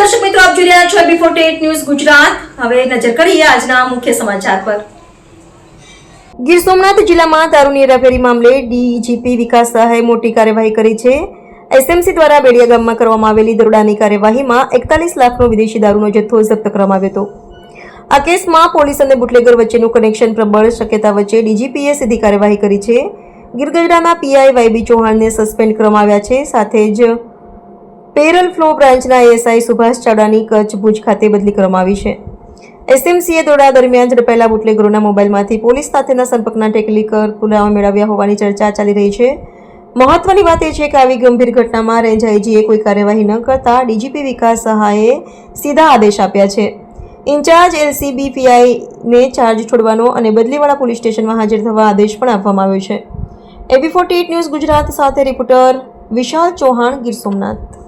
જોઈ રહ્યા છો ટેટ ન્યૂઝ ગુજરાત. હવે નજર કરીએ આજના મુખ્ય સમાચાર પર. ગીર સોમનાથ જિલ્લામાં દારૂની હેરાફેરી મામલે ડીજીપી વિકાસ સહાય મોટી કાર્યવાહી કરી છે. એસએમસી દ્વારા બેડિયા ગામમાં કરવામાં આવેલી દરોડાની કાર્યવાહીમાં એકતાલીસ લાખનો વિદેશી દારૂનો જથ્થો જપ્ત કરવામાં આવ્યો હતો. આ કેસમાં પોલીસ અને બુટલેગર વચ્ચેનું કનેક્શન પ્રબળ શક્યતા વચ્ચે ડીજીપીએ સીધી કાર્યવાહી કરી છે. ગીરગઢડાના પીઆઈ વાયબી ચૌહાણને સસ્પેન્ડ કરવામાં આવ્યા છે. સાથે જ પેરલ ફ્લો બ્રાન્ચના એએસઆઈ સુભાષ ચાવડાની કચ્છ ભુજ ખાતે બદલી કરવામાં આવી છે. એસએમસીએ દોડા દરમિયાન ઝડપાયેલા બુટલેગરોના મોબાઈલમાંથી પોલીસ સાથેના સંપર્કના ટેકનિકલ પુરાવા મેળવ્યા હોવાની ચર્ચા ચાલી રહી છે. મહત્વની વાત એ છે કે આવી ગંભીર ઘટનામાં રેન્જ આઈજીએ કોઈ કાર્યવાહી ન કરતા ડીજીપી વિકાસ સહાયે સીધા આદેશ આપ્યા છે. ઇન્ચાર્જ એલસીબી પીઆઈને ચાર્જ છોડવાનો અને બદલીવાળા પોલીસ સ્ટેશનમાં હાજર થવા આદેશ પણ આપવામાં આવ્યો છે. એબી ફોર્ટી ન્યૂઝ ગુજરાત સાથે રિપોર્ટર વિશાલ ચૌહાણ ગીર સોમનાથ.